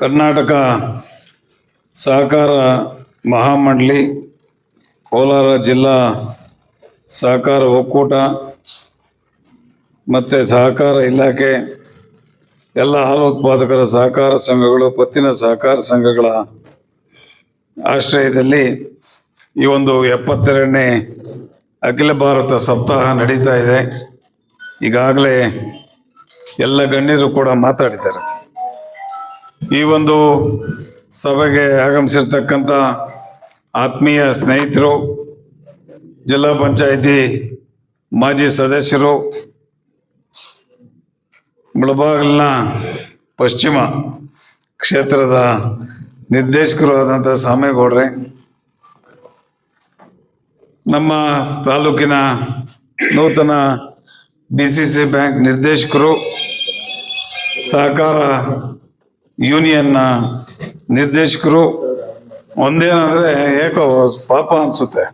ಕರ್ನಾಟಕ ಸಹಕಾರ ಮಹಾಮಂಡಳಿ, ಕೋಲಾರ ಜಿಲ್ಲಾ ಸಹಕಾರ ಒಕ್ಕೂಟ ಮತ್ತು ಸಹಕಾರ ಇಲಾಖೆ, ಎಲ್ಲ ಹಾಲು ಉತ್ಪಾದಕರ ಸಹಕಾರ ಸಂಘಗಳು, ಪತ್ತಿನ ಸಹಕಾರ ಸಂಘಗಳ ಆಶ್ರಯದಲ್ಲಿ ಈ ಒಂದು ಎಪ್ಪತ್ತೆರಡನೇ ಅಖಿಲ ಭಾರತ ಸಪ್ತಾಹ ನಡೀತಾ ಇದೆ. ಈಗಾಗಲೇ ಎಲ್ಲ ಗಣ್ಯರು ಕೂಡ ಮಾತಾಡಿದ್ದಾರೆ. ಈ ಒಂದು ಸಭೆಗೆ ಆಗಮಿಸಿರ್ತಕ್ಕಂಥ ಆತ್ಮೀಯ ಸ್ನೇಹಿತರು, ಜಿಲ್ಲಾ ಪಂಚಾಯಿತಿ ಮಾಜಿ ಸದಸ್ಯರು, ಮುಳಬಾಗಿಲಿನ ಪಶ್ಚಿಮ ಕ್ಷೇತ್ರದ ನಿರ್ದೇಶಕರು ಆದಂಥ ಸಾಮೇಗೌಡ್ರೆ ನಮ್ಮ ತಾಲೂಕಿನ ನೂತನ ಡಿ ಸಿ ಸಿ ಬ್ಯಾಂಕ್ ನಿರ್ದೇಶಕರು, ಸಹಕಾರ ಯೂನಿಯನ್ನ ನಿರ್ದೇಶಕರು ಒಂದೇನಂದ್ರೆ ಏಕೋ ಪಾಪ ಅನ್ಸುತ್ತೆ.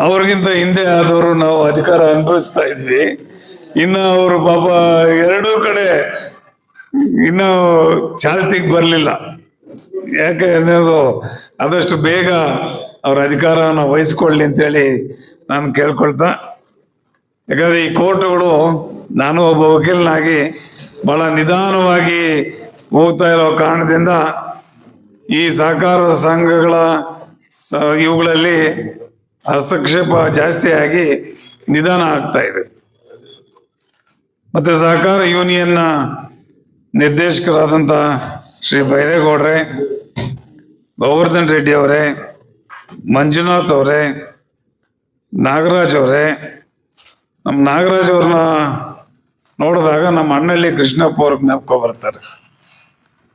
ಅವ್ರಿಗಿಂತ ಹಿಂದೆ ಆದವರು ನಾವು ಅಧಿಕಾರ ಅನುಭವಿಸ್ತಾ ಇದ್ವಿ. ಇನ್ನು ಅವರು ಪಾಪ ಎರಡೂ ಕಡೆ ಇನ್ನು ಚಾಲ್ತಿಗೆ ಬರಲಿಲ್ಲ. ಯಾಕೆ ಅನ್ನೋದು ಆದಷ್ಟು ಬೇಗ ಅವ್ರ ಅಧಿಕಾರವನ್ನು ವಹಿಸ್ಕೊಳ್ಳಿ ಅಂತೇಳಿ ನಾನು ಕೇಳ್ಕೊಳ್ತಾ. ಯಾಕಂದ್ರೆ ಈ ಕೋರ್ಟ್ಗಳು ನಾನು ಒಬ್ಬ ವಕೀಲನಾಗಿ ಬಹಳ ನಿಧಾನವಾಗಿ ಹೋಗ್ತಾ ಇರೋ ಕಾರಣದಿಂದ ಈ ಸಹಕಾರ ಸಂಘಗಳ ಇವುಗಳಲ್ಲಿ ಹಸ್ತಕ್ಷೇಪ ಜಾಸ್ತಿ ಆಗಿ ನಿಧಾನ ಆಗ್ತಾ ಇದೆ. ಮತ್ತೆ ಸಹಕಾರ ಯೂನಿಯನ್ನ ನಿರ್ದೇಶಕರಾದಂಥ ಶ್ರೀ ಬೈರೇಗೌಡ್ರೆ, ಗೋವರ್ಧನ್ ರೆಡ್ಡಿ ಅವರೇ, ಮಂಜುನಾಥ್ ಅವರೇ, ನಾಗರಾಜ್ ಅವರೇ, ನಮ್ಮ ನಾಗರಾಜ್ ಅವ್ರನ್ನ ನೋಡಿದಾಗ ನಮ್ಮ ಅಣ್ಣಳ್ಳಿ ಕೃಷ್ಣಪ್ಪ ಅವ್ರಿಗೆ ನೆಪ್ಕೊ ಬರ್ತಾರೆ.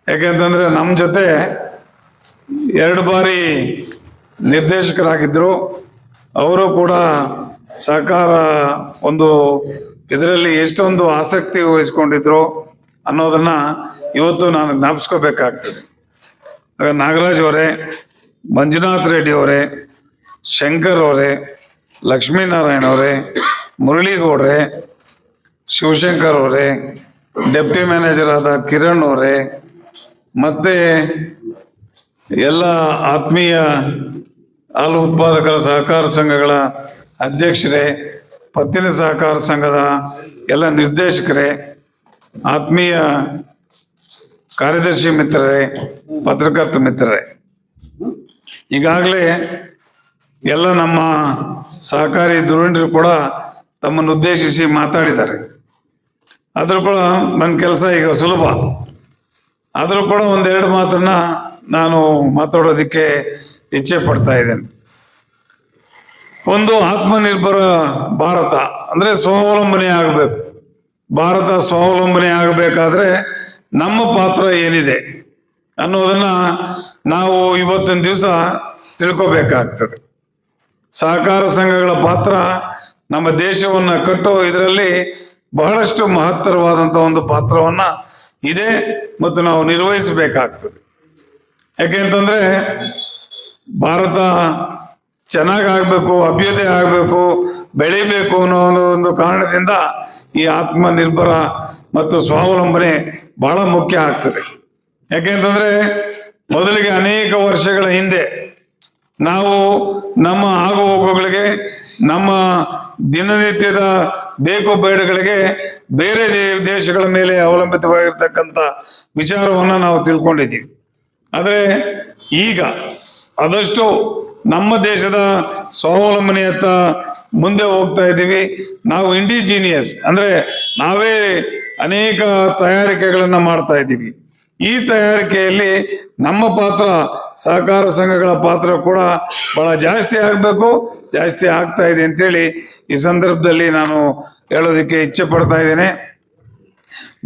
ಯಾಕೆಂತಂದ್ರೆ ನಮ್ಮ ಜೊತೆ ಎರಡು ಬಾರಿ ನಿರ್ದೇಶಕರಾಗಿದ್ದರು ಅವರು ಕೂಡ ಸಹಕಾರ ಒಂದು ಇದರಲ್ಲಿ ಎಷ್ಟೊಂದು ಆಸಕ್ತಿ ವಹಿಸ್ಕೊಂಡಿದ್ರು ಅನ್ನೋದನ್ನು ಇವತ್ತು ನಾನು ಜ್ಞಾಪಿಸ್ಕೋಬೇಕಾಗ್ತದೆ. ಆಗ ನಾಗರಾಜ್ ಅವರೇ, ಮಂಜುನಾಥ್ ರೆಡ್ಡಿ ಅವರೇ, ಶಂಕರ್ ಅವರೇ, ಲಕ್ಷ್ಮೀನಾರಾಯಣ ಅವರೇ, ಮುರಳಿಗೌಡ್ರೆ ಶಿವಶಂಕರ್ ಅವರೇ, ಡೆಪ್ಟಿ ಮ್ಯಾನೇಜರ್ ಆದ ಕಿರಣ್ ಅವರೇ ಮತ್ತೆ ಎಲ್ಲ ಆತ್ಮೀಯ ಹಾಲು ಉತ್ಪಾದಕರ ಸಹಕಾರ ಸಂಘಗಳ ಅಧ್ಯಕ್ಷರೇ, ಪತ್ತಿನ ಸಹಕಾರ ಸಂಘದ ಎಲ್ಲ ನಿರ್ದೇಶಕರೇ, ಆತ್ಮೀಯ ಕಾರ್ಯದರ್ಶಿ ಮಿತ್ರರೇ, ಪತ್ರಕರ್ತ ಮಿತ್ರರೇ. ಈಗಾಗಲೇ ಎಲ್ಲ ನಮ್ಮ ಸಹಕಾರಿ ಧುರೀಣರು ಕೂಡ ತಮ್ಮನ್ನು ಉದ್ದೇಶಿಸಿ ಮಾತಾಡಿದ್ದಾರೆ. ಆದರೂ ಕೂಡ ನನ್ನ ಕೆಲಸ ಈಗ ಸುಲಭ. ಆದರೂ ಕೂಡ ಒಂದೆರಡು ಮಾತನ್ನ ನಾನು ಮಾತಾಡೋದಕ್ಕೆ ಇಚ್ಛೆ ಪಡ್ತಾ ಇದ್ದೇನೆ. ಒಂದು ಆತ್ಮನಿರ್ಭರ ಭಾರತ ಅಂದ್ರೆ ಸ್ವಾವಲಂಬನೆ ಆಗಬೇಕು. ಭಾರತ ಸ್ವಾವಲಂಬನೆ ಆಗಬೇಕಾದ್ರೆ ನಮ್ಮ ಪಾತ್ರ ಏನಿದೆ ಅನ್ನೋದನ್ನ ನಾವು ಇವತ್ತಿನ ದಿವಸ ತಿಳ್ಕೋಬೇಕಾಗ್ತದೆ. ಸಹಕಾರ ಸಂಘಗಳ ಪಾತ್ರ ನಮ್ಮ ದೇಶವನ್ನ ಕಟ್ಟೋ ಇದರಲ್ಲಿ ಬಹಳಷ್ಟು ಮಹತ್ತರವಾದಂಥ ಒಂದು ಪಾತ್ರವನ್ನ ಇದೆ ಮತ್ತು ನಾವು ನಿರ್ವಹಿಸಬೇಕಾಗ್ತದೆ. ಯಾಕೆಂತಂದ್ರೆ ಭಾರತ ಚೆನ್ನಾಗಾಗಬೇಕು ಅಭ್ಯುದಯ ಆಗಬೇಕು, ಬೆಳಿಬೇಕು ಅನ್ನೋ ಒಂದು ಒಂದು ಕಾರಣದಿಂದ ಈ ಆತ್ಮನಿರ್ಭರ ಮತ್ತು ಸ್ವಾವಲಂಬನೆ ಬಹಳ ಮುಖ್ಯ ಆಗ್ತದೆ. ಯಾಕೆಂತಂದ್ರೆ ಮೊದಲಿಗೆ ಅನೇಕ ವರ್ಷಗಳ ಹಿಂದೆ ನಾವು ನಮ್ಮ ಆಗು ಹೋಗುಗಳಿಗೆ ನಮ್ಮ ದಿನನಿತ್ಯದ ಬೇಕು ಬೇಡಗಳಿಗೆ ಬೇರೆ ದೇಶಗಳ ಮೇಲೆ ಅವಲಂಬಿತವಾಗಿರ್ತಕ್ಕಂಥ ವಿಚಾರವನ್ನ ನಾವು ತಿಳ್ಕೊಂಡಿದ್ದೀವಿ. ಆದರೆ ಈಗ ಆದಷ್ಟು ನಮ್ಮ ದೇಶದ ಸ್ವಾವಲಂಬನೆಯತ್ತ ಮುಂದೆ ಹೋಗ್ತಾ ಇದ್ದೀವಿ. ನಾವು ಇಂಡಿಜಿನಿಯಸ್ ಅಂದ್ರೆ ನಾವೇ ಅನೇಕ ತಯಾರಿಕೆಗಳನ್ನು ಮಾಡ್ತಾ ಇದ್ದೀವಿ. ಈ ತಯಾರಿಕೆಯಲ್ಲಿ ನಮ್ಮ ಪಾತ್ರ, ಸಹಕಾರ ಸಂಘಗಳ ಪಾತ್ರ ಕೂಡ ಬಹಳ ಜಾಸ್ತಿ ಆಗಬೇಕು, ಜಾಸ್ತಿ ಆಗ್ತಾ ಇದೆ ಅಂತೇಳಿ ಈ ಸಂದರ್ಭದಲ್ಲಿ ನಾನು ಹೇಳೋದಕ್ಕೆ ಇಚ್ಛೆ ಪಡ್ತಾ ಇದ್ದೇನೆ.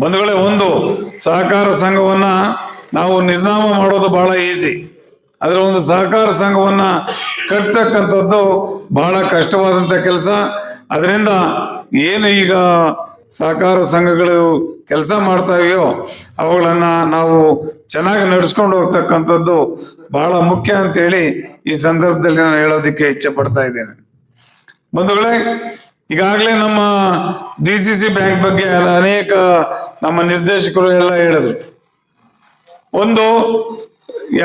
ಬಂಧುಗಳೇ, ಒಂದು ಸಹಕಾರ ಸಂಘವನ್ನ ನಾವು ನಿರ್ನಾಮ ಮಾಡೋದು ಬಹಳ ಈಸಿ ಅದರ ಒಂದು ಸಹಕಾರ ಸಂಘವನ್ನ ಕಟ್ತಕ್ಕಂಥದ್ದು ಬಹಳ ಕಷ್ಟವಾದಂಥ ಕೆಲಸ. ಅದರಿಂದ ಏನು ಈಗ ಸಹಕಾರ ಸಂಘಗಳು ಕೆಲಸ ಮಾಡ್ತಾ ಇವೆಯೋ, ಅವುಗಳನ್ನ ನಾವು ಚೆನ್ನಾಗಿ ನಡೆಸ್ಕೊಂಡು ಹೋಗ್ತಕ್ಕಂಥದ್ದು ಬಹಳ ಮುಖ್ಯ ಅಂತೇಳಿ ಈ ಸಂದರ್ಭದಲ್ಲಿ ನಾನು ಹೇಳೋದಕ್ಕೆ ಇಚ್ಛೆ ಪಡ್ತಾ ಇದ್ದೇನೆ. ಬಂಧುಗಳೇ ಈಗಾಗಲೇ ನಮ್ಮ ಡಿ ಸಿ ಸಿ ಬ್ಯಾಂಕ್ ಬಗ್ಗೆ ಅನೇಕ ನಮ್ಮ ನಿರ್ದೇಶಕರು ಎಲ್ಲ ಹೇಳಿದ್ರು. ಒಂದು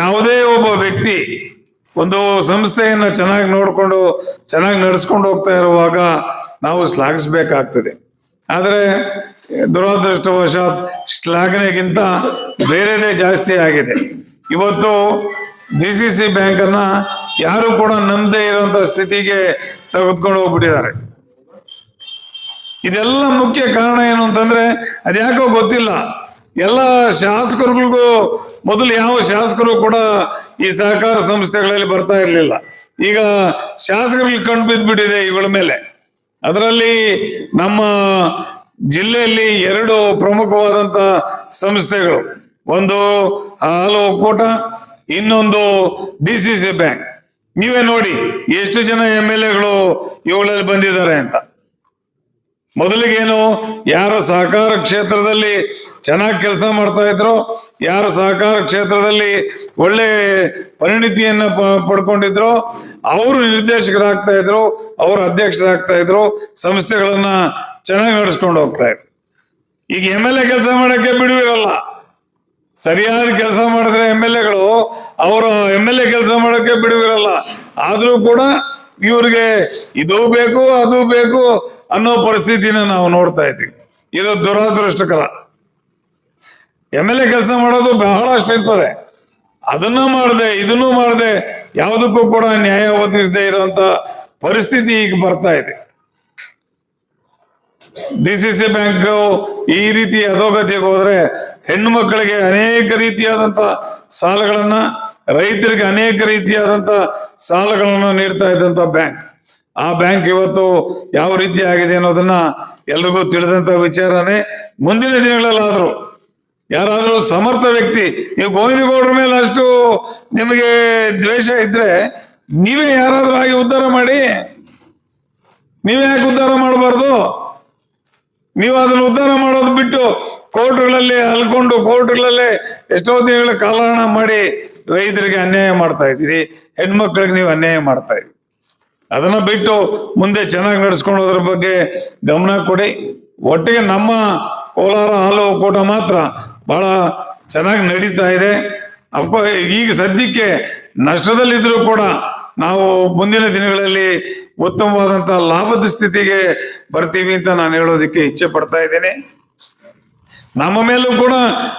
ಯಾವುದೇ ಒಬ್ಬ ವ್ಯಕ್ತಿ ಒಂದು ಸಂಸ್ಥೆಯನ್ನು ಚೆನ್ನಾಗಿ ನೋಡಿಕೊಂಡು, ಚೆನ್ನಾಗಿ ನಡೆಸ್ಕೊಂಡು ಹೋಗ್ತಾ ಇರುವಾಗ ನಾವು ಶ್ಲಾಘಿಸ್ಬೇಕಾಗ್ತದೆ. ಆದರೆ ದುರದೃಷ್ಟವಶಾತ್ ಶ್ಲಾಘನೆಗಿಂತ ಬೇರೆದೇ ಜಾಸ್ತಿ ಆಗಿದೆ. ಇವತ್ತು ಡಿ ಸಿ ಸಿ ಬ್ಯಾಂಕನ್ನು ಯಾರು ಕೂಡ ನಂಬದೇ ಇರುವಂತ ಸ್ಥಿತಿಗೆ ತೆಗೆದುಕೊಂಡು ಹೋಗ್ಬಿಟ್ಟಿದ್ದಾರೆ. ಇದೆಲ್ಲ ಮುಖ್ಯ ಕಾರಣ ಏನು ಅಂತಂದ್ರೆ ಅದ್ಯಾಕೋ ಗೊತ್ತಿಲ್ಲ. ಎಲ್ಲ ಶಾಸಕರುಗಳಿಗೂ ಮೊದಲು ಯಾವ ಶಾಸಕರು ಕೂಡ ಈ ಸಹಕಾರ ಸಂಸ್ಥೆಗಳಲ್ಲಿ ಬರ್ತಾ ಇರಲಿಲ್ಲ. ಈಗ ಶಾಸಕರಿಗೆ ಕಂಡು ಬಿದ್ದ್ಬಿಟ್ಟಿದೆ ಇವುಗಳ ಮೇಲೆ. ಅದರಲ್ಲಿ ನಮ್ಮ ಜಿಲ್ಲೆಯಲ್ಲಿ ಎರಡು ಪ್ರಮುಖವಾದಂತ ಸಂಸ್ಥೆಗಳು. ಒಂದು ಹಾಲು ಒಕ್ಕೂಟ, ಇನ್ನೊಂದು ಡಿ ಸಿ ಸಿ ಬ್ಯಾಂಕ್. ನೀವೇ ನೋಡಿ ಎಷ್ಟು ಜನ ಎಂ ಎಲ್ ಎಗಳು ಇವುಗಳಲ್ಲಿ ಬಂದಿದ್ದಾರೆ ಅಂತ. ಮೊದಲಿಗೇನು, ಯಾರು ಸಹಕಾರ ಕ್ಷೇತ್ರದಲ್ಲಿ ಚೆನ್ನಾಗಿ ಕೆಲಸ ಮಾಡ್ತಾ ಇದ್ರು, ಯಾರು ಸಹಕಾರ ಕ್ಷೇತ್ರದಲ್ಲಿ ಒಳ್ಳೆ ಪರಿಣಿತಿಯನ್ನ ಪಡ್ಕೊಂಡಿದ್ರು, ಅವರು ನಿರ್ದೇಶಕರಾಗ್ತಾ ಇದ್ರು, ಅವರು ಅಧ್ಯಕ್ಷರಾಗ್ತಾ ಇದ್ರು, ಸಂಸ್ಥೆಗಳನ್ನ ಚೆನ್ನಾಗಿ ನಡೆಸ್ಕೊಂಡು ಹೋಗ್ತಾ ಇದ್ರು. ಈಗ ಎಂ ಎಲ್ ಎ ಕೆಲಸ ಮಾಡಕ್ಕೆ ಬಿಡುವಿರಲ್ಲ. ಸರಿಯಾದ ಕೆಲಸ ಮಾಡಿದ್ರೆ ಎಂ ಎಲ್ ಎಗಳು, ಅವರು ಎಂ ಎಲ್ ಎ ಕೆಲಸ ಮಾಡೋಕೆ ಬಿಡುವಿರಲ್ಲ. ಆದ್ರೂ ಕೂಡ ಇವ್ರಿಗೆ ಇದು ಬೇಕು, ಅದು ಬೇಕು ಅನ್ನೋ ಪರಿಸ್ಥಿತಿನ ನಾವು ನೋಡ್ತಾ ಇದ್ದೀವಿ. ಇದು ದುರದೃಷ್ಟಕರ. ಎಂ ಎಲ್ ಎ ಕೆಲಸ ಮಾಡೋದು ಬಹಳಷ್ಟು ಇರ್ತದೆ. ಅದನ್ನ ಮಾಡದೆ, ಇದನ್ನು ಮಾಡದೆ, ಯಾವುದಕ್ಕೂ ಕೂಡ ನ್ಯಾಯ ಒದಗಿಸದೆ ಇರುವಂತ ಪರಿಸ್ಥಿತಿ ಈಗ ಬರ್ತಾ ಇದೆ. ಡಿ ಸಿ ಸಿ ಬ್ಯಾಂಕ್ ಈ ರೀತಿ ಅಧೋಗತಿಗೆ ಹೋದ್ರೆ ಹೆಣ್ಣು ಮಕ್ಕಳಿಗೆ ಅನೇಕ ರೀತಿಯಾದಂತ ಸಾಲಗಳನ್ನ, ರೈತರಿಗೆ ಅನೇಕ ರೀತಿಯಾದಂತ ಸಾಲಗಳನ್ನು ನೀಡ್ತಾ ಇದ್ದಂತ ಬ್ಯಾಂಕ್. ಆ ಬ್ಯಾಂಕ್ ಇವತ್ತು ಯಾವ ರೀತಿ ಆಗಿದೆ ಅನ್ನೋದನ್ನ ಎಲ್ರಿಗೂ ತಿಳಿದಂತ ವಿಚಾರನೇ ಮುಂದಿನ ದಿನಗಳಲ್ಲಾದ್ರೂ ಯಾರಾದ್ರೂ ಸಮರ್ಥ ವ್ಯಕ್ತಿ, ನೀವು ಗೋವಿಂದಗೌಡರ ಮೇಲೆ ಅಷ್ಟು ನಿಮಗೆ ದ್ವೇಷ ಇದ್ರೆ ನೀವೇ ಯಾರಾದ್ರೂ ಆಗಿ ಉದ್ಧಾರ ಮಾಡಿ. ನೀವೇ ಯಾಕೆ ಉದ್ಧಾರ ಮಾಡಬಾರ್ದು? ನೀವು ಅದನ್ನು ಉದ್ಧಾರ ಮಾಡೋದು ಬಿಟ್ಟು ಕೋರ್ಟ್ಗಳಲ್ಲಿ ಅಲ್ಕೊಂಡು ಕೋರ್ಟ್ಗಳಲ್ಲೇ ಎಷ್ಟೋ ದಿನಗಳ ಕಾಲಹರಣ ಮಾಡಿ ರೈತರಿಗೆ ಅನ್ಯಾಯ ಮಾಡ್ತಾ ಇದ್ದೀರಿ, ಹೆಣ್ಮಕ್ಳಿಗೆ ನೀವು ಅನ್ಯಾಯ ಮಾಡ್ತಾ ಇದ್ದೀರಿ. ಅದನ್ನ ಬಿಟ್ಟು ಮುಂದೆ ಚೆನ್ನಾಗಿ ನಡ್ಸ್ಕೊಂಡು ಹೋದ್ರ ಬಗ್ಗೆ ಗಮನ ಕೊಡಿ. ಒಟ್ಟಿಗೆ ನಮ್ಮ ಕೋಲಾರ ಹಾಲು ಒಕ್ಕೂಟ ಮಾತ್ರ ಬಹಳ ಚೆನ್ನಾಗಿ ನಡೀತಾ ಇದೆ. ಅಪ್ಪ, ಈಗ ಸದ್ಯಕ್ಕೆ ನಷ್ಟದಲ್ಲಿದ್ರೂ ಕೂಡ ನಾವು ಮುಂದಿನ ದಿನಗಳಲ್ಲಿ ಉತ್ತಮವಾದಂತಹ ಲಾಭದ ಸ್ಥಿತಿಗೆ ಬರ್ತೀವಿ ಅಂತ ನಾನು ಹೇಳೋದಕ್ಕೆ ಇಚ್ಛೆ ಪಡ್ತಾ ಇದ್ದೇನೆ. ನಮ್ಮ ಮೇಲೂ ಕೂಡ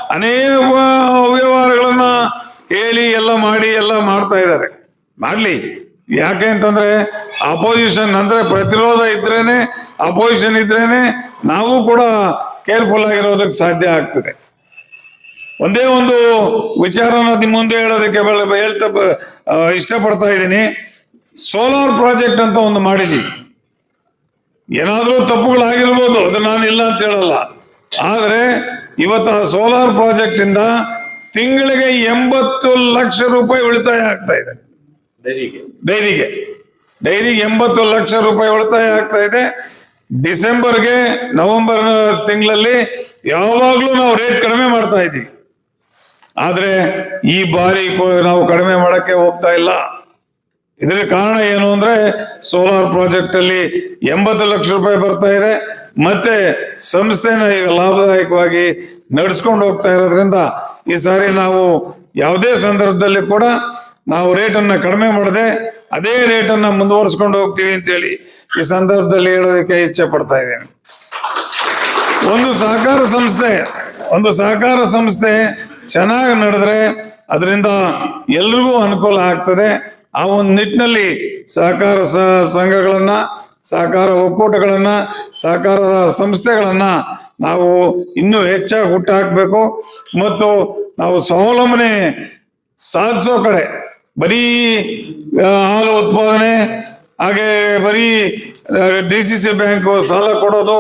ಅನೇಕ ಅವ್ಯವಹಾರಗಳನ್ನ ಹೇಳಿ ಎಲ್ಲ ಮಾಡಿ ಎಲ್ಲ ಮಾಡ್ತಾ ಇದ್ದಾರೆ. ಮಾಡ್ಲಿ. ಯಾಕೆ ಅಂತಂದ್ರೆ ಅಪೋಸಿಷನ್ ಅಂದ್ರೆ ಪ್ರತಿರೋಧ ಇದ್ರೇನೆ ಅಪೋಸಿಷನ್ ಇದ್ರೇನೆ ನಾವು ಕೂಡ ಕೇರ್ಫುಲ್ ಆಗಿರೋದಕ್ಕೆ ಸಾಧ್ಯ ಆಗ್ತದೆ. ಒಂದೇ ಒಂದು ವಿಚಾರನ ನಿಮ್ಮ ಮುಂದೆ ಹೇಳೋದಕ್ಕೆ ಹೇಳ್ತಾ ಇಷ್ಟಪಡ್ತಾ ಇದ್ದೀನಿ. ಸೋಲಾರ್ ಪ್ರಾಜೆಕ್ಟ್ ಅಂತ ಒಂದು ಮಾಡಿದೀವಿ. ಏನಾದರೂ ತಪ್ಪುಗಳಾಗಿರ್ಬೋದು, ಅದು ನಾನು ಇಲ್ಲ ಅಂತ ಹೇಳಲ್ಲ. ಆದರೆ ಇವತ್ತು ಆ ಸೋಲಾರ್ ಪ್ರಾಜೆಕ್ಟ್ ಇಂದ ತಿಂಗಳಿಗೆ ಎಂಬತ್ತು ಲಕ್ಷ ರೂಪಾಯಿ ಉಳಿತಾಯ ಆಗ್ತಾ ಇದೆ. ಡೈರಿಗೆ. ಡೈರಿಗೆ. ಎಂಬತ್ತು ಲಕ್ಷ ರೂಪಾಯಿ ಉಳಿತಾಯ ಆಗ್ತಾ ಇದೆ. ಡಿಸೆಂಬರ್ಗೆ ನವೆಂಬರ್ ತಿಂಗಳಲ್ಲಿ ಯಾವಾಗ್ಲೂ ನಾವು ರೇಟ್ ಕಡಿಮೆ ಮಾಡ್ತಾ ಇದ್ದೀವಿ. ಆದ್ರೆ ಈ ಬಾರಿ ನಾವು ಕಡಿಮೆ ಮಾಡಕ್ಕೆ ಹೋಗ್ತಾ ಇಲ್ಲ. ಇದರ ಕಾರಣ ಏನು ಅಂದ್ರೆ ಸೋಲಾರ್ ಪ್ರಾಜೆಕ್ಟ್ ಅಲ್ಲಿ ಎಂಬತ್ತು ಲಕ್ಷ ರೂಪಾಯಿ ಬರ್ತಾ ಇದೆ. ಮತ್ತೆ ಸಂಸ್ಥೆನ ಈಗ ಲಾಭದಾಯಕವಾಗಿ ನಡೆಸ್ಕೊಂಡು ಹೋಗ್ತಾ ಇರೋದ್ರಿಂದ ಈ ಸಾರಿ ನಾವು ಯಾವುದೇ ಸಂದರ್ಭದಲ್ಲಿ ಕೂಡ ನಾವು ರೇಟನ್ನ ಕಡಿಮೆ ಮಾಡದೆ ಅದೇ ರೇಟನ್ನ ಮುಂದುವರಿಸ್ಕೊಂಡು ಹೋಗ್ತೀವಿ ಅಂತೇಳಿ ಈ ಸಂದರ್ಭದಲ್ಲಿ ಹೇಳೋದಕ್ಕೆ ಇಚ್ಛೆ ಪಡ್ತಾ ಇದ್ದೇನೆ. ಒಂದು ಸಹಕಾರ ಸಂಸ್ಥೆ, ಒಂದು ಸಹಕಾರ ಸಂಸ್ಥೆ ಚೆನ್ನಾಗಿ ನಡೆದ್ರೆ ಅದರಿಂದ ಎಲ್ರಿಗೂ ಅನುಕೂಲ ಆಗ್ತದೆ. ಆ ಒಂದು ನಿಟ್ಟಿನಲ್ಲಿ ಸಹಕಾರ ಸಂಘಗಳನ್ನ, ಸಹಕಾರ ಒಕ್ಕೂಟಗಳನ್ನ, ಸಹಕಾರ ಸಂಸ್ಥೆಗಳನ್ನ ನಾವು ಇನ್ನೂ ಹೆಚ್ಚಾಗಿ ಹುಟ್ಟಾಕಬೇಕು. ಮತ್ತು ನಾವು ಸ್ವಾವಲಂಬನೆ ಸಾಧಿಸೋ ಕಡೆ ಬರೀ ಹಾಲು ಉತ್ಪಾದನೆ, ಹಾಗೆ ಬರೀ ಡಿ ಸಿ ಸಿ ಬ್ಯಾಂಕ್ ಸಾಲ ಕೊಡೋದು,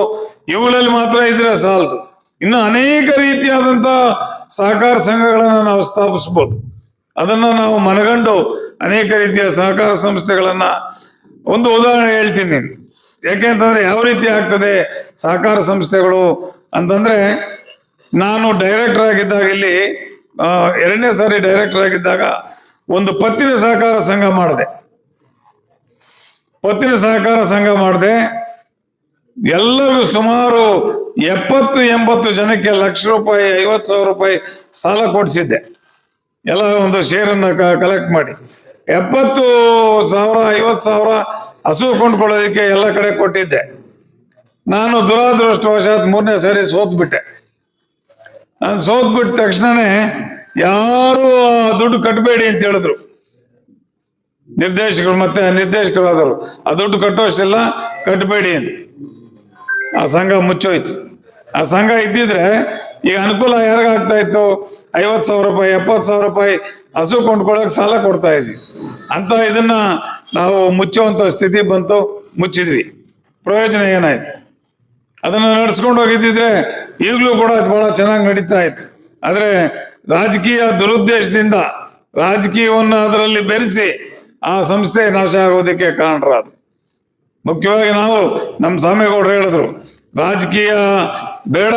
ಇವುಗಳಲ್ಲಿ ಮಾತ್ರ ಇದ್ರೆ ಸಾಲದು. ಇನ್ನು ಅನೇಕ ರೀತಿಯಾದಂತ ಸಹಕಾರ ಸಂಘಗಳನ್ನು ನಾವು ಸ್ಥಾಪಿಸ್ಬೋದು. ಅದನ್ನು ನಾವು ಮನಗಂಡು ಅನೇಕ ರೀತಿಯ ಸಹಕಾರ ಸಂಸ್ಥೆಗಳನ್ನ ಒಂದು ಉದಾಹರಣೆ ಹೇಳ್ತೀನಿ ಯಾಕೆಂತಂದ್ರೆ ಯಾವ ರೀತಿ ಆಗ್ತದೆ ಸಹಕಾರ ಸಂಸ್ಥೆಗಳು ಅಂತಂದ್ರೆ, ನಾನು ಡೈರೆಕ್ಟರ್ ಆಗಿದ್ದಾಗ ಇಲ್ಲಿ ಎರಡನೇ ಸಾರಿ ಡೈರೆಕ್ಟರ್ ಆಗಿದ್ದಾಗ ಒಂದು ಪತ್ತಿನ ಸಹಕಾರ ಸಂಘ ಮಾಡಿದೆ. ಪತ್ತಿನ ಸಹಕಾರ ಸಂಘ ಮಾಡಿದೆ. ಎಲ್ಲರೂ ಸುಮಾರು ಎಪ್ಪತ್ತು, ಎಂಬತ್ತು ಜನಕ್ಕೆ ಲಕ್ಷ ರೂಪಾಯಿ, ಐವತ್ತು ಸಾವಿರ ರೂಪಾಯಿ ಸಾಲ ಕೊಡಿಸಿದ್ದೆ. ಎಲ್ಲ ಒಂದು ಶೇರನ್ನು ಕಲೆಕ್ಟ್ ಮಾಡಿ. ಎಪ್ಪತ್ತು ಸಾವಿರ, ಐವತ್ತು ಸಾವಿರ ಹಸು ಕೊಂಡ್ಕೊಳ್ಳೋದಕ್ಕೆ ಎಲ್ಲ ಕಡೆ ಕೊಟ್ಟಿದ್ದೆ. ನಾನು ದುರಾದೃಷ್ಟವಶಾತ್ ಮೂರನೇ ಸಾರಿ ಸೋತ್ಬಿಟ್ಟೆ. ನಾನು ಸೋತ್ಬಿಟ್ಟ ತಕ್ಷಣನೇ ಯಾರು ದುಡ್ಡು ಕಟ್ಟಬೇಡಿ ಅಂತ ಹೇಳಿದ್ರು. ನಿರ್ದೇಶಕರು ಮತ್ತೆ ನಿರ್ದೇಶಕರಾದರು ಆ ದುಡ್ಡು ಕಟ್ಟೋಷ್ಟೆಲ್ಲ ಕಟ್ಟಬೇಡಿ ಅಂತ. ಆ ಸಂಘ ಮುಚ್ಚೋಯ್ತು. ಆ ಸಂಘ ಇದ್ದಿದ್ರೆ ಈಗ ಅನುಕೂಲ ಯಾರಿಗಾಗ್ತಾ ಇತ್ತು? ಐವತ್ತು ಸಾವಿರ ರೂಪಾಯಿ, ಎಪ್ಪತ್ತು ಸಾವಿರ ರೂಪಾಯಿ ಹಸು ಕೊಂಡ್ಕೊಳ್ಳೋಕೆ ಸಾಲ ಕೊಡ್ತಾ ಇದ್ವಿ. ಅಂತ ಇದನ್ನ ನಾವು ಮುಚ್ಚುವಂತ ಸ್ಥಿತಿ ಬಂತು, ಮುಚ್ಚಿದ್ವಿ. ಪ್ರಯೋಜನ ಏನಾಯ್ತು? ಅದನ್ನ ನಡ್ಸ್ಕೊಂಡು ಹೋಗಿದ್ದಿದ್ರೆ ಈಗಲೂ ಕೂಡ ಬಹಳ ಚೆನ್ನಾಗಿ ನಡೀತಾ ಇತ್ತು. ಆದರೆ ರಾಜಕೀಯ ದುರುದ್ದೇಶದಿಂದ ರಾಜಕೀಯವನ್ನು ಅದರಲ್ಲಿ ಬೆರೆಸಿ ಆ ಸಂಸ್ಥೆ ನಾಶ ಆಗೋದಕ್ಕೆ ಕಾರಣರಾದ್ರು. ಮುಖ್ಯವಾಗಿ ನಾವು, ನಮ್ಮ ಸ್ವಾಮಿಗೌಡರು ಹೇಳಿದ್ರು, ರಾಜಕೀಯ ಬೇಡ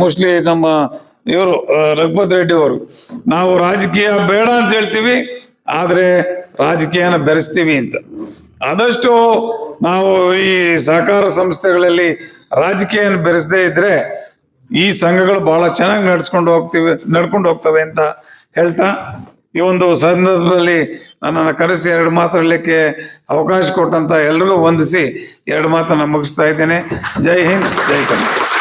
ಮೋಸ್ಟ್ಲಿ ನಮ್ಮ ಇವರು ರಘುಪತ್ ರೆಡ್ಡಿ ಅವರು. ನಾವು ರಾಜಕೀಯ ಬೇಡ ಅಂತ ಹೇಳ್ತೀವಿ, ಆದರೆ ರಾಜಕೀಯನ ಬೆರೆಸ್ತೀವಿ ಅಂತ. ಆದಷ್ಟು ನಾವು ಈ ಸಹಕಾರ ಸಂಸ್ಥೆಗಳಲ್ಲಿ ರಾಜಕೀಯನ ಬೆರೆಸದೇ ಇದ್ರೆ ಈ ಸಂಘಗಳು ಬಹಳ ಚೆನ್ನಾಗಿ ನಡ್ಸ್ಕೊಂಡು ಹೋಗ್ತೀವಿ, ನಡ್ಕೊಂಡು ಹೋಗ್ತವೆ ಅಂತ ಹೇಳ್ತಾ ಈ ಒಂದು ಸಂದರ್ಭದಲ್ಲಿ ನನ್ನನ್ನು ಕರೆಸಿ ಎರಡು ಮಾತಾಡಲಿಕ್ಕೆ ಅವಕಾಶ ಕೊಟ್ಟಂತ ಎಲ್ರಿಗೂ ವಂದಿಸಿ ಎರಡು ಮಾತನ್ನ ಮುಗಿಸ್ತಾ ಇದ್ದೇನೆ. ಜೈ ಹಿಂದ್, ಜೈ ಕನ್ನಡ